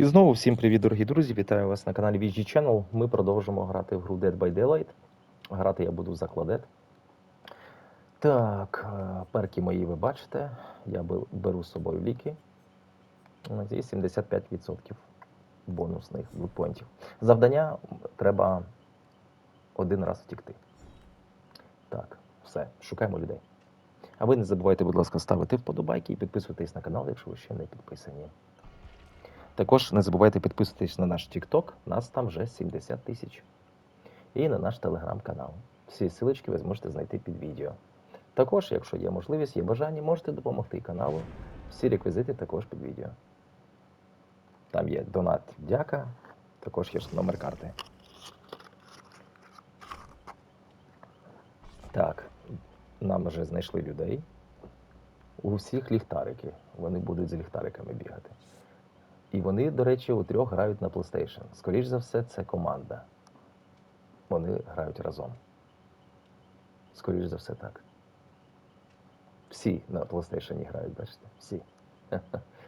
І знову всім привіт, дорогі друзі! Вітаю вас на каналі VG Channel. Ми продовжимо грати в гру Dead by Daylight. Грати я буду в закладет. Так, е, перки мої ви бачите. Я беру з собою ліки. І 75% бонусних блокпоінтів. Завдання треба один раз втікти. Так, все, шукаємо людей. А ви не забувайте, будь ласка, ставити вподобайки і підписуйтесь на канал, якщо ви ще не підписані. Також не забувайте підписуватись на наш TikTok, нас там вже 70 тисяч. І на наш телеграм-канал. Всі силочки ви зможете знайти під відео. Також, якщо є можливість, є бажання, можете допомогти каналу. Всі реквізити також під відео. Там є донат дяка, також є номер карти. Так, нам вже знайшли людей. У всіх ліхтарики. Вони будуть з ліхтариками бігати. І вони, до речі, у трьох грають на PlayStation. Скоріш за все, це команда. Вони грають разом. Скоріш за все, так. Всі на PlayStation грають, бачите? Всі.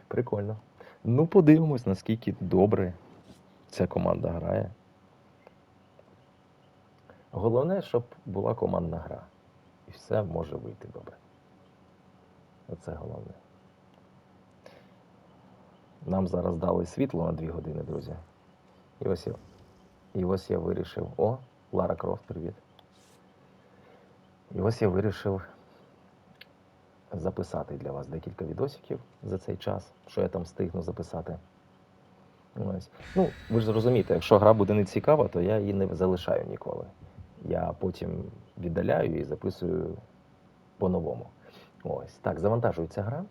Прикольно. Ну, подивимось, наскільки добре ця команда грає. Головне, щоб була командна гра. І все може вийти добре. Оце головне. Нам зараз дали світло на дві години, друзі. І ось я, і ось я вирішив. О, Лара Крофт, привіт. І ось я вирішив записати для вас декілька відосиків за цей час, що я там встигну записати. Ось. Ну, ви ж зрозумієте, якщо гра буде не цікава, то я її не залишаю ніколи. Я потім віддаляю і записую по-новому. Ось. Так, завантажується гра.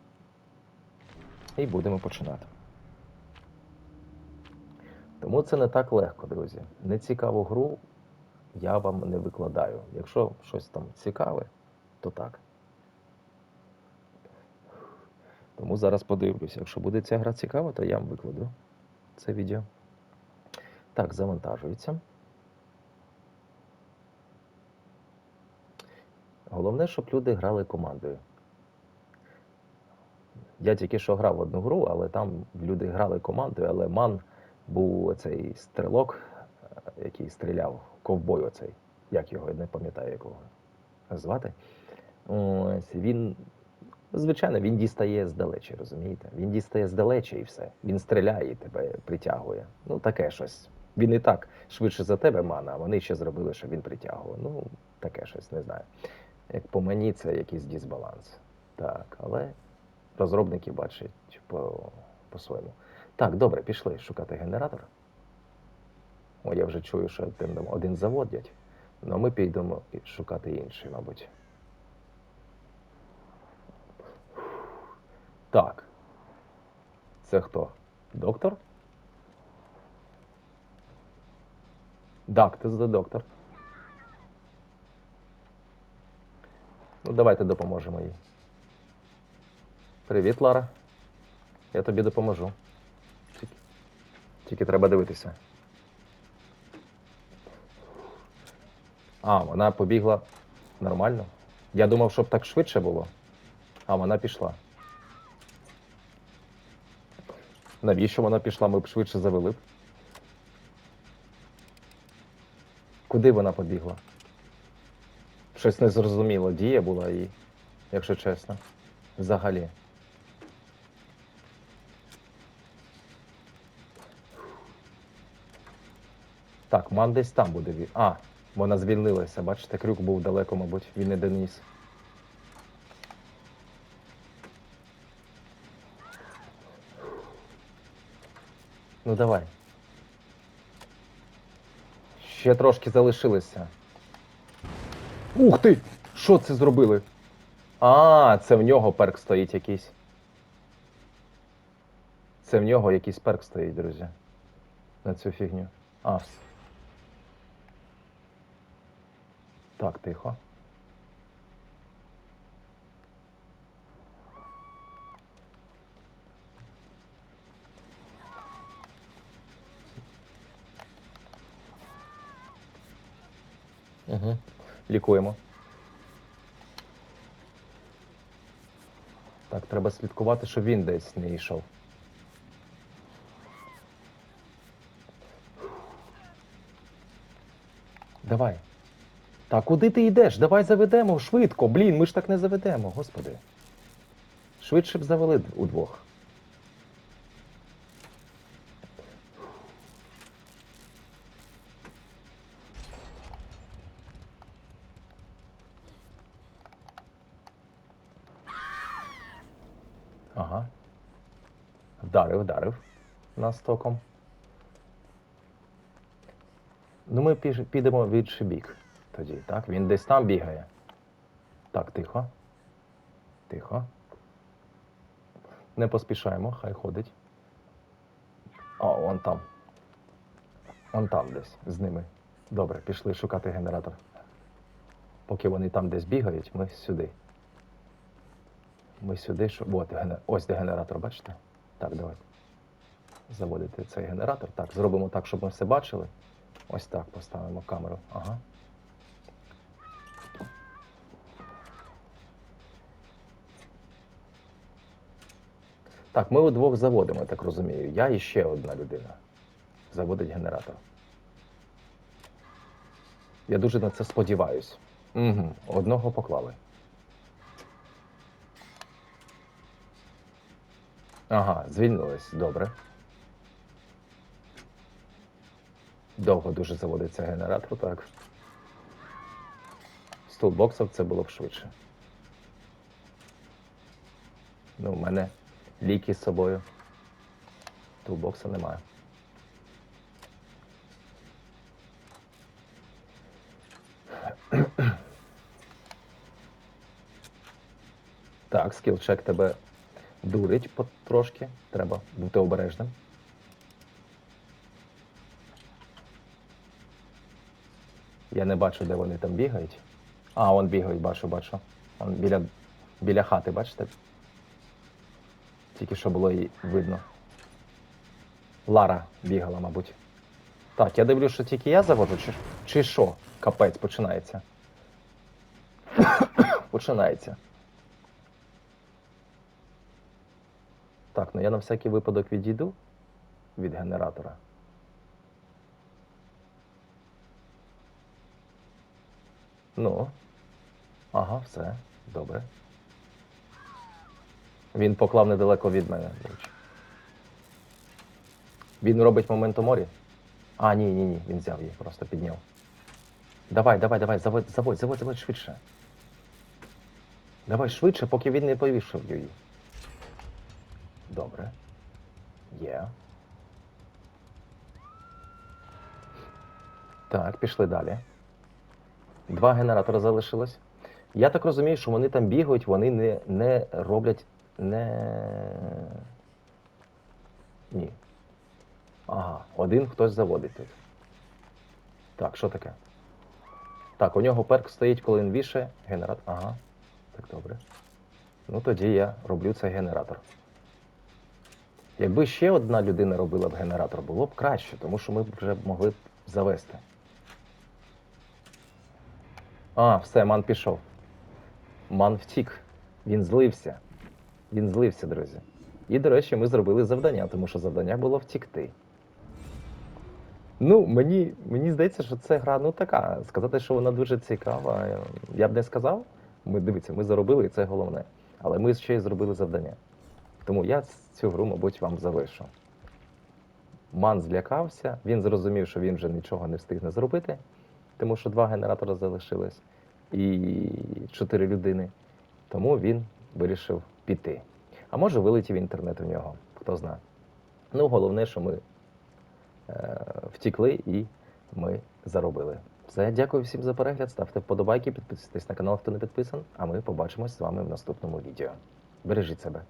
І будемо починати. Тому це не так легко, друзі. Нецікаву гру я вам не викладаю. Якщо щось там цікаве, то так. Тому зараз подивлюся. Якщо буде ця гра цікава, то я вам викладу це відео. Так, завантажується. Головне, щоб люди грали командою. Я тільки що грав одну гру, але там люди грали командою, але ман був цей стрілок, е, який стріляв, ковбой оцей. Як його, я не пам'ятаю, якого звати. Ось, він, звичайно, він дістає здалечі, розумієте? Він дістає здалечі і все. Він стріляє і тебе притягує. Ну, таке щось. Він і так швидше за тебе мана, а вони ще зробили, що він притягував. Ну, таке щось, не знаю. Як по мені, це якийсь дисбаланс. Так, але розробники бачать по, по-своєму. Так, добре, пішли шукати генератор. О, я вже чую, що там один заводять. Ну, ми підемо шукати інший, мабуть. Так. Це хто? Доктор? Так, ти за доктор. Ну, давайте допоможемо їй. Привіт, Лара. Я тобі допоможу. Тільки, треба дивитися. А, вона побігла нормально. Я думав, щоб так швидше було. А вона пішла. Навіщо вона пішла? Ми б швидше завели б. Куди вона побігла? Щось незрозуміло. Дія була її, якщо чесно. Взагалі. Так, ман десь там буде. ві- А, вона звільнилася. Бачите, крюк був далеко, мабуть, він не доніс. Ну давай. Ще трошки залишилося. Ух ти! Що це зробили? А, це в нього перк стоїть якийсь. Це в нього якийсь перк стоїть, друзі. На цю фігню. А. вс- Так, тихо. Угу. Лікуємо. Так, треба слідкувати, щоб він десь не йшов. Давай. Та куди ти йдеш? Давай заведемо швидко. Блін, ми ж так не заведемо, господи. Швидше б завели удвох. Ага. Вдарив, вдарив нас током. Ну, ми підемо в інший бік тоді, так? Він десь там бігає. Так, тихо. Тихо. Не поспішаємо, хай ходить. О, он там. Он там десь з ними. Добре, пішли шукати генератор. Поки вони там десь бігають, ми сюди. Ми сюди, що. От, ось де генератор, бачите? Так, давай. Заводити цей генератор. Так, зробимо так, щоб ми все бачили. Ось так поставимо камеру. Ага. Так, ми удвох заводимо, я так розумію. Я і ще одна людина. Заводить генератор. Я дуже на це сподіваюсь. Угу. Одного поклали. Ага, звільнились. Добре. Довго дуже заводиться генератор, так. З тулбоксом це було б швидше. Ну, у мене ліки з собою. Тулбокса немає. Так, скілчек тебе дурить потрошки. Треба бути обережним. Я не бачу, де вони там бігають. А, он бігають, бачу, бачу. Он біля, біля хати, бачите? Тільки що було її видно. Лара бігала, мабуть. Так, я дивлюсь, що тільки я заводжу, чи, чи що? Капець починається. починається. Так, ну я на всякий випадок відійду від генератора. Ну. Ага, все. Добре. Він поклав недалеко від мене. Він робить моменту морі. А, ні, ні, ні, він взяв її, просто підняв. Давай, давай, давай, заводь, заводь, заводь, заводь швидше. Давай швидше, поки він не повішав її. Добре. Є. Так, пішли далі. Два генератори залишилось. Я так розумію, що вони там бігають, вони не, не роблять не. Ні. Ага, один хтось заводить тут. Так, що таке? Так, у нього перк стоїть, коли він вішає. Генератор. Ага. Так, добре. Ну тоді я роблю цей генератор. Якби ще одна людина робила б генератор, було б краще, тому що ми б вже могли б завести. А, все, ман пішов. Ман втік. Він злився. Він злився, друзі. І, до речі, ми зробили завдання, тому що завдання було втікти. Ну, мені, мені здається, що це гра ну така. Сказати, що вона дуже цікава, я б не сказав. Ми дивіться, ми заробили, і це головне. Але ми ще й зробили завдання. Тому я цю гру, мабуть, вам залишу. Ман злякався, він зрозумів, що він вже нічого не встигне зробити, тому що два генератори залишились і чотири людини. Тому він вирішив піти. А може вилетів інтернет у нього, хто знає. Ну, головне, що ми е, втікли і ми заробили. Все, дякую всім за перегляд. Ставте вподобайки, підписуйтесь на канал, хто не підписан, а ми побачимось з вами в наступному відео. Бережіть себе.